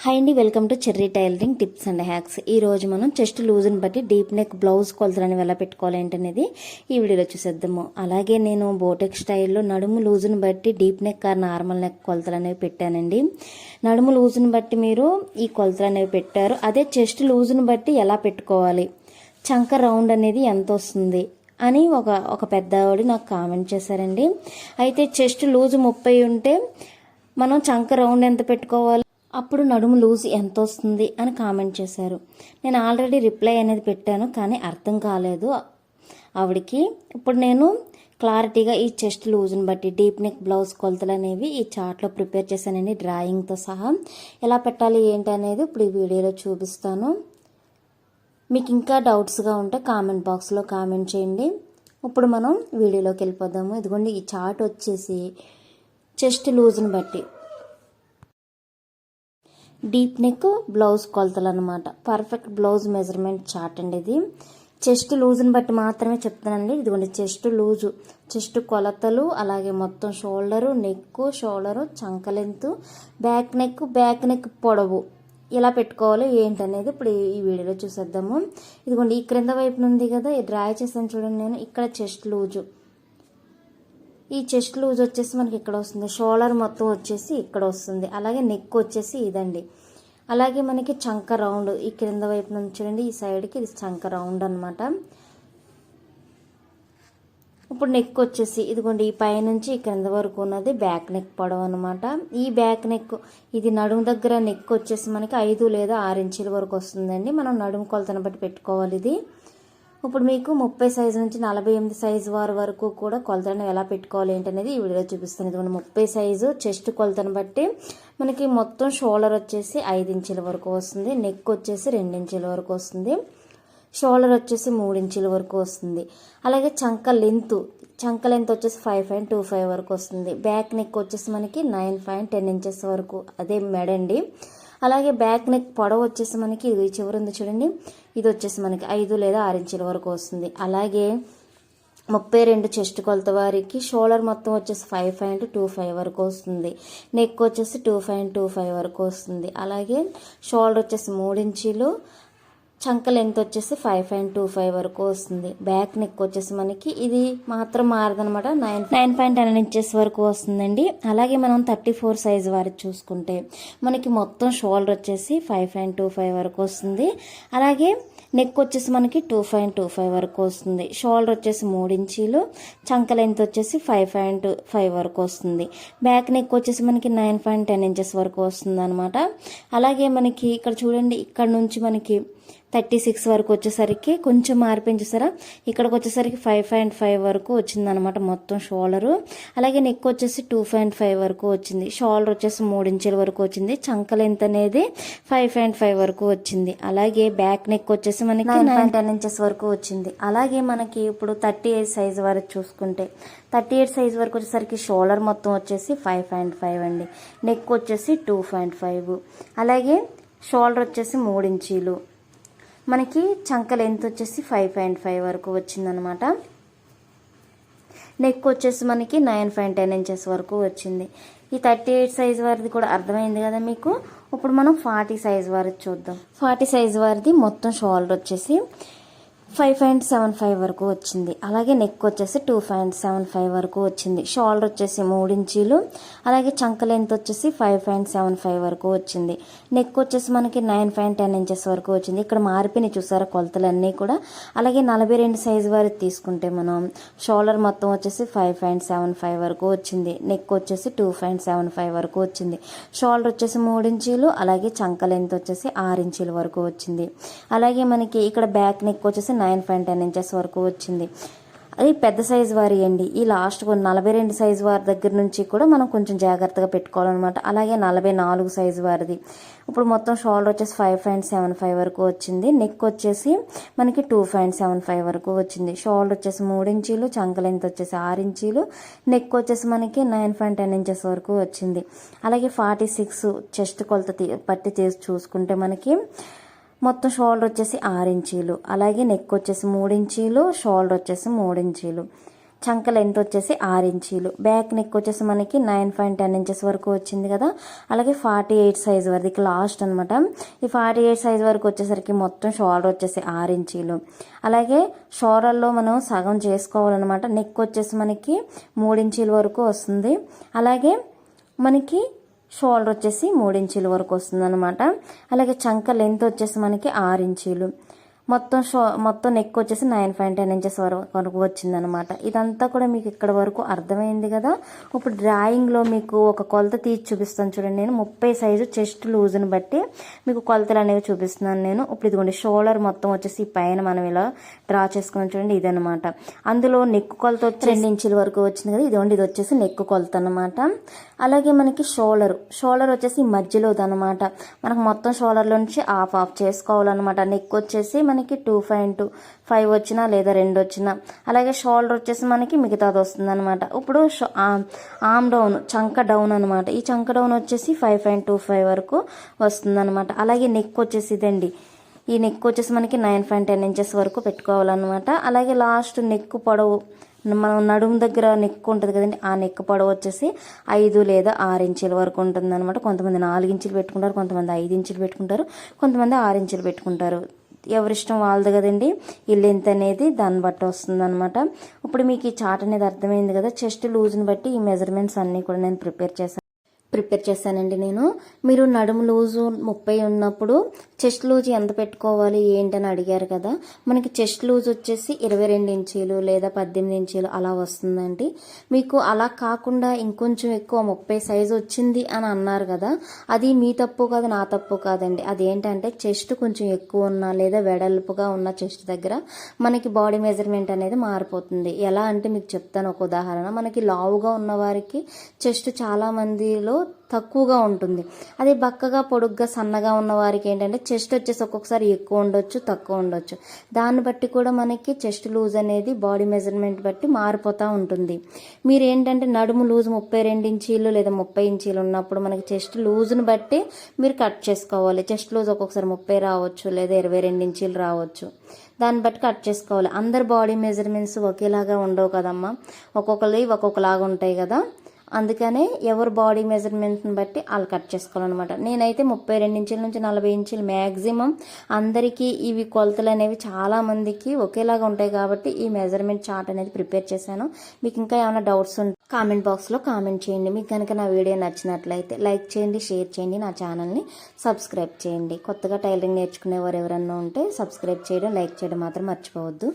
Hi అండి welcome to Cherry tailoring tips and hacks ఈ రోజు మనం చెస్ట్ లూజ్ని బట్టి డీప్ నెక్ బ్లౌజ్ కొలతలని ఎలా పెట్టుకోవాలి ఏంటనేది ఈ వీడియోలో చూసేద్దాము. అలాగే నేను బోటెక్ స్టైల్లో నడుము లూజుని బట్టి deep neck or normal neck కొలతలు అనేవి పెట్టానండి. నడుము లూజుని బట్టి మీరు ఈ కొలతలు అనేవి పెట్టారు. అదే చెస్ట్ లూజుని బట్టి ఎలా పెట్టుకోవాలి? చంక రౌండ్ అనేది ఎంత వస్తుంది? అని ఒక ఒక పెద్దవాడు నాకు కామెంట్ చేశారండి. అయితే చెస్ట్ లూజ్ ముప్పై ఉంటే మనం చంక రౌండ్ ఎంత పెట్టుకోవాలి? అప్పుడు నడుము లూజ్ ఎంత వస్తుంది అని కామెంట్ చేశారు. నేను ఆల్రెడీ రిప్లై అనేది పెట్టాను కానీ అర్థం కాలేదు. ఆవిడకి ఇప్పుడు నేను క్లారిటీగా ఈ చెస్ట్ లూజ్ని బట్టి డీప్ నెక్ బ్లౌజ్ కొలతలు అనేవి ఈ చార్ట్లో ప్రిపేర్ చేశానండి డ్రాయింగ్తో సహా ఎలా పెట్టాలి ఏంటి అనేది ఇప్పుడు ఈ వీడియోలో చూపిస్తాను. మీకు ఇంకా డౌట్స్గా ఉంటే కామెంట్ బాక్స్లో కామెంట్ చేయండి. ఇప్పుడు మనం వీడియోలోకి వెళ్ళిపోదాము. ఇదిగోండి ఈ చార్ట్ వచ్చేసి చెస్ట్ లూజ్ని బట్టి. డీప్ నెక్ బ్లౌజ్ కొలతలు అనమాట పర్ఫెక్ట్ బ్లౌజ్ మెజర్మెంట్ చార్ట్ అండి ఇది. చెస్ట్ లూజ్ని బట్టి మాత్రమే చెప్తానండి. ఇదిగోండి చెస్ట్ లూజు. చెస్ట్ కొలతలు అలాగే మొత్తం షోల్డరు నెక్ షోల్డరు చంక length back neck back neck పొడవు. ఎలా పెట్టుకోవాలి ఏంటనేది ఇప్పుడు ఈ వీడియోలో చూసేద్దాము. ఇదిగోండి ఈ క్రింద వైపు ఉంది కదా ఈ డ్రా చేశాను చూడండి నేను. ఇక్కడ చెస్ట్ లూజు. ఈ చెస్ట్ లూజ్ వచ్చేసి మనకి ఇక్కడ వస్తుంది. షోల్డర్ మొత్తం వచ్చేసి ఇక్కడ వస్తుంది. అలాగే నెక్ వచ్చేసి ఇదండి. అలాగే మనకి చంక రౌండ్ ఈ క్రింద వైపు నుంచి చూడండి ఈ సైడ్కి ఇది చంక రౌండ్ అనమాట ఇప్పుడు నెక్ వచ్చేసి ఇదిగోండి ఈ పైనుంచి ఈ క్రింద వరకు ఉన్నది బ్యాక్ నెక్ పొడవు అనమాట ఈ బ్యాక్ నెక్ ఇది నడుము దగ్గర నెక్ వచ్చేసి మనకి ఐదు లేదా ఆరు ఇంచుల వరకు వస్తుందండి. మనం నడుము కొలతను బట్టి పెట్టుకోవాలి ఇది. ఇప్పుడు మీకు ముప్పై సైజు నుంచి నలభై ఎనిమిది సైజు వారి వరకు కూడా కొలతలను ఎలా పెట్టుకోవాలి ఏంటనేది ఈ వీడియోలో చూపిస్తుంది మనం ముప్పై సైజు చెస్ట్ కొలతను బట్టి మనకి మొత్తం షోల్డర్ వచ్చేసి ఐదు ఇంచుల వరకు వస్తుంది. నెక్ వచ్చేసి రెండు ఇంచుల వరకు వస్తుంది. షోల్డర్ వచ్చేసి మూడు ఇంచుల వరకు వస్తుంది. అలాగే చంక లెంత్ చంక లెంత్ వచ్చేసి ఫైవ్ పాయింట్ టూ ఫైవ్ వరకు వస్తుంది. బ్యాక్ నెక్ వచ్చేసి మనకి నైన్ పాయింట్ టెన్ ఇంచెస్ వరకు అదే మెడండి. అలాగే బ్యాక్ నెక్ పొడవు వచ్చేసి మనకి ఇది చివరి ఉంది చూడండి. ఇది వచ్చేసి మనకి ఐదు లేదా ఆరు ఇంచుల వరకు వస్తుంది. అలాగే ముప్పై రెండు చెస్ట్ కొలత వారికి షోల్డర్ మొత్తం వచ్చేసి ఫైవ్ పాయింట్ టూ ఫైవ్ వరకు వస్తుంది. నెక్ వచ్చేసి టూ పాయింట్ టూ ఫైవ్ వరకు వస్తుంది. అలాగే షోల్డర్ వచ్చేసి మూడు ఇంచీలు చంక లెంత్ వచ్చేసి ఫైవ్ పాయింట్ టూ ఫైవ్ వరకు వస్తుంది. బ్యాక్ నెక్ వచ్చేసి మనకి ఇది మాత్రం మారదనమాట nine nine point ten inches వరకు వస్తుందండి. అలాగే మనం థర్టీ ఫోర్ సైజ్ వారికి చూసుకుంటే మనకి మొత్తం షోల్డర్ వచ్చేసి ఫైవ్ పాయింట్ టూ ఫైవ్ వరకు వస్తుంది. అలాగే నెక్ వచ్చేసి మనకి టూ పాయింట్ టూ ఫైవ్ వరకు వస్తుంది. షోల్డర్ వచ్చేసి మూడు ఇంచీలు చంక లెంత్ వచ్చేసి ఫైవ్ పాయింట్ ఫైవ్ వరకు వస్తుంది. బ్యాక్ నెక్ వచ్చేసి మనకి నైన్ పాయింట్ టెన్ ఇంచెస్ వరకు వస్తుంది అనమాట అలాగే మనకి ఇక్కడ చూడండి ఇక్కడ నుంచి మనకి థర్టీ సిక్స్ వరకు వచ్చేసరికి కొంచెం మారిపోయింది చూసారా? ఇక్కడికి వచ్చేసరికి ఫైవ్ పాయింట్ ఫైవ్ వరకు వచ్చిందనమాట మొత్తం షోల్డరు అలాగే నెక్ వచ్చేసి టూ పాయింట్ ఫైవ్ వరకు వచ్చింది. షోల్డర్ వచ్చేసి మూడు ఇంచుల వరకు వచ్చింది. చంక లెంత్ అనేది ఫైవ్ పాయింట్ ఫైవ్ వరకు వచ్చింది. అలాగే బ్యాక్ నెక్ వచ్చేసి మనకి నైన్ టెన్ ఇంచెస్ వరకు వచ్చింది. అలాగే మనకి ఇప్పుడు థర్టీ ఎయిట్ సైజ్ వరకు చూసుకుంటే థర్టీ ఎయిట్ సైజ్ వరకు వచ్చేసరికి షోల్డర్ మొత్తం వచ్చేసి ఫైవ్ పాయింట్ ఫైవ్ అండి. నెక్ వచ్చేసి టూ పాయింట్ ఫైవ్. అలాగే షోల్డర్ వచ్చేసి మూడు ఇంచీలు. మనకి చంక లెంత్ వచ్చేసి ఫైవ్ పాయింట్ ఫైవ్ వరకు వచ్చిందనమాట నెక్ వచ్చేసి మనకి నైన్ పాయింట్ టెన్ ఇంచెస్ వరకు వచ్చింది. ఈ థర్టీ ఎయిట్ సైజ్ వారిది కూడా అర్థమైంది కదా మీకు? ఇప్పుడు మనం ఫార్టీ సైజ్ వారిది చూద్దాం. ఫార్టీ సైజ్ వారిది మొత్తం షోల్డర్ వచ్చేసి ఫైవ్ పాయింట్ సెవెన్ ఫైవ్ వరకు వచ్చింది. అలాగే నెక్ వచ్చేసి టూ పాయింట్ సెవెన్ ఫైవ్ వరకు వచ్చింది. షోల్డర్ వచ్చేసి మూడు ఇంచీలు అలాగే చంక లెంత్ వచ్చేసి ఫైవ్ పాయింట్ సెవెన్ ఫైవ్ వరకు వచ్చింది. నెక్ వచ్చేసి మనకి నైన్ పాయింట్ టెన్ ఇంచెస్ వరకు వచ్చింది. ఇక్కడ మారిపోయినాయి చూసారా కొలతలన్నీ కూడా? అలాగే నలభై రెండు సైజు వారికి తీసుకుంటే మనం షోల్డర్ మొత్తం వచ్చేసి ఫైవ్ పాయింట్ సెవెన్ ఫైవ్ వరకు వచ్చింది. నెక్ వచ్చేసి టూ పాయింట్ సెవెన్ ఫైవ్ వరకు వచ్చింది. షోల్డర్ వచ్చేసి మూడు ఇంచీలు అలాగే చంక లెంత్ వచ్చేసి ఆరు ఇంచీల వరకు వచ్చింది. అలాగే మనకి ఇక్కడ బ్యాక్ నెక్ వచ్చేసి నైన్ పాయింట్ టెన్ ఇంచెస్ వరకు వచ్చింది. అది పెద్ద సైజు వారి అండి. ఈ లాస్ట్ నలభై రెండు సైజు వారి దగ్గర నుంచి కూడా మనం కొంచెం జాగ్రత్తగా పెట్టుకోవాలన్నమాట. అలాగే నలభై నాలుగు సైజు వారిది. ఇప్పుడు మొత్తం షోల్డర్ వచ్చేసి ఫైవ్ పాయింట్ సెవెన్ ఫైవ్ వరకు వచ్చింది. నెక్ వచ్చేసి మనకి టూ పాయింట్ సెవెన్ ఫైవ్ వరకు వచ్చింది. షోల్డర్ వచ్చేసి మూడు ఇంచీలు చంక లెంత్ వచ్చేసి ఆరు ఇంచీలు నెక్ వచ్చేసి మనకి నైన్ పాయింట్ టెన్ ఇంచెస్ వరకు వచ్చింది. అలాగే ఫార్టీ సిక్స్ చెస్ట్ కొలత పట్టి చేసి చూసుకుంటే మనకి మొత్తం షోల్డర్ వచ్చేసి ఆరు ఇంచీలు అలాగే నెక్ వచ్చేసి మూడు ఇంచీలు షోల్డర్ వచ్చేసి మూడు ఇంచీలు చంక లెంత్ వచ్చేసి ఆరు ఇంచీలు బ్యాక్ నెక్ వచ్చేసి మనకి నైన్ పాయింట్ టెన్ ఇంచెస్ వరకు వచ్చింది కదా. అలాగే ఫార్టీ ఎయిట్ సైజ్ వరకు లాస్ట్ అనమాట ఈ ఫార్టీ ఎయిట్ సైజ్ వరకు వచ్చేసరికి మొత్తం షోల్డర్ వచ్చేసి ఆరు ఇంచీలు అలాగే షోల్డర్లో మనం సగం చేసుకోవాలన్నమాట. నెక్ వచ్చేసి మనకి మూడు ఇంచీల వరకు వస్తుంది. అలాగే మనకి షోల్డర్ వచ్చేసి మూడు వరకు వస్తుందన్నమాట. అలాగే చంక లెంత్ వచ్చేసి మనకి ఆరు ఇంచీలు. మొత్తం షో మొత్తం నెక్ వచ్చేసి నైన్ పాయింట్ టెన్ ఇంచెస్ వరకు వచ్చిందనమాట ఇదంతా కూడా మీకు ఇక్కడ వరకు అర్థమైంది కదా? ఇప్పుడు డ్రాయింగ్లో మీకు ఒక కొలత తీసి చూపిస్తాను చూడండి నేను. ముప్పై సైజు చెస్ట్ లూజ్ని బట్టి మీకు కొలతలు అనేవి చూపిస్తున్నాను నేను. ఇప్పుడు ఇదిగోండి షోల్డర్ మొత్తం వచ్చేసి పైన మనం ఇలా డ్రా చేసుకున్నాం చూడండి ఇదనమాట అందులో నెక్ కొలత వచ్చి రెండు ఇంచుల వరకు వచ్చింది కదా? ఇదిగోండి ఇది వచ్చేసి నెక్ కొలత అనమాట అలాగే మనకి షోల్డర్ షోల్డర్ వచ్చేసి మధ్యలోది అనమాట మనకు మొత్తం షోల్డర్లో నుంచి ఆఫ్ ఆఫ్ చేసుకోవాలన్నమాట. నెక్ వచ్చేసి మనకి టూ పాయింట్ ఫైవ్ వచ్చినా లేదా రెండు వచ్చినా. అలాగే షోల్డర్ వచ్చేసి మనకి మిగతాది వస్తుంది అనమాట ఇప్పుడు ఆమ్ డౌన్ చంక డౌన్ అనమాట ఈ చంక డౌన్ వచ్చేసి ఫైవ్ పాయింట్ టూ ఫైవ్ వరకు వస్తుంది అనమాట అలాగే నెక్ వచ్చేసి ఇదండి. ఈ నెక్ వచ్చేసి మనకి నైన్ పాయింట్ టెన్ ఇంచెస్ వరకు పెట్టుకోవాలన్నమాట. అలాగే లాస్ట్ నెక్ పొడవు మనం నడుము దగ్గర నెక్ ఉంటుంది కదండి ఆ నెక్ పొడవు వచ్చేసి ఐదు లేదా ఆరు ఇంచుల వరకు ఉంటుంది అనమాట కొంతమంది నాలుగు ఇంచులు పెట్టుకుంటారు కొంతమంది ఐదు ఇంచులు పెట్టుకుంటారు కొంతమంది ఆరు ఇంచులు పెట్టుకుంటారు. ఎవరిష్టం వాళ్ళది కదండి. ఈ లెంత్ అనేది దాన్ని బట్టి వస్తుందనమాట ఇప్పుడు మీకు ఈ చార్ట్ అనేది అర్థమైంది కదా. చెస్ట్ లూజ్ని బట్టి ఈ మెజర్మెంట్స్ అన్నీ కూడా నేను ప్రిపేర్ చేశాను. ప్రిపేర్ చేశానండి నేను. మీరు నడుము లూజు ముప్పై ఉన్నప్పుడు చెస్ట్ లూజ్ ఎంత పెట్టుకోవాలి ఏంటని అడిగారు కదా. మనకి చెస్ట్ లూజ్ వచ్చేసి ఇరవై రెండు ఇంచీలు లేదా పద్దెనిమిది ఇంచీలు అలా వస్తుందండి. మీకు అలా కాకుండా ఇంకొంచెం ఎక్కువ ముప్పై సైజు వచ్చింది అని అన్నారు కదా. అది మీ తప్పు కాదు నా తప్పు కాదండి. అదేంటంటే చెస్ట్ కొంచెం ఎక్కువ ఉన్న లేదా వెడల్పుగా ఉన్న చెస్ట్ దగ్గర మనకి బాడీ మెజర్మెంట్ అనేది మారిపోతుంది. ఎలా అంటే మీకు చెప్తాను ఒక ఉదాహరణ. మనకి లావుగా ఉన్న వారికి చెస్ట్ చాలామందిలో తక్కువగా ఉంటుంది. అదే బక్కగా పొడుగ్గా సన్నగా ఉన్న వారికి ఏంటంటే చెస్ట్ వచ్చేసి ఒక్కొక్కసారి ఎక్కువ ఉండొచ్చు తక్కువ ఉండొచ్చు. దాన్ని బట్టి కూడా మనకి చెస్ట్ లూజ్ అనేది బాడీ మెజర్మెంట్ బట్టి మారిపోతూ ఉంటుంది. మీరు ఏంటంటే నడుము లూజ్ ముప్పై రెండు ఇంచీలు లేదా ముప్పై ఇంచీలు ఉన్నప్పుడు మనకి చెస్ట్ లూజ్ని బట్టి మీరు కట్ చేసుకోవాలి. చెస్ట్ లూజ్ ఒక్కొక్కసారి ముప్పై రావచ్చు లేదా ఇరవై రెండు ఇంచీలు రావచ్చు. దాన్ని బట్టి కట్ చేసుకోవాలి. అందరు బాడీ మెజర్మెంట్స్ ఒకేలాగా ఉండవు కదమ్మా. ఒక్కొక్కరి ఒక్కొక్కలాగా ఉంటాయి కదా. అందుకనే ఎవరు బాడీ మెజర్మెంట్ని బట్టి వాళ్ళు కట్ చేసుకోవాలన్నమాట. నేనైతే ముప్పై రెండు ఇంచుల నుంచి నలభై ఇంచులు మ్యాక్సిమం అందరికీ ఇవి కొలతలు అనేవి చాలా మందికి ఒకేలాగా ఉంటాయి కాబట్టి ఈ మెజర్మెంట్ చార్ట్ అనేది ప్రిపేర్ చేశాను. మీకు ఇంకా ఏమైనా డౌట్స్ ఉంటే కామెంట్ బాక్స్లో కామెంట్ చేయండి. మీకు కనుక నా వీడియో నచ్చినట్లయితే లైక్ చేయండి షేర్ చేయండి నా ఛానల్ని సబ్స్క్రైబ్ చేయండి. కొత్తగా టైలరింగ్ నేర్చుకునేవారు ఎవరన్నా ఉంటే సబ్స్క్రైబ్ చేయడం లైక్ చేయడం మాత్రం మర్చిపోవద్దు.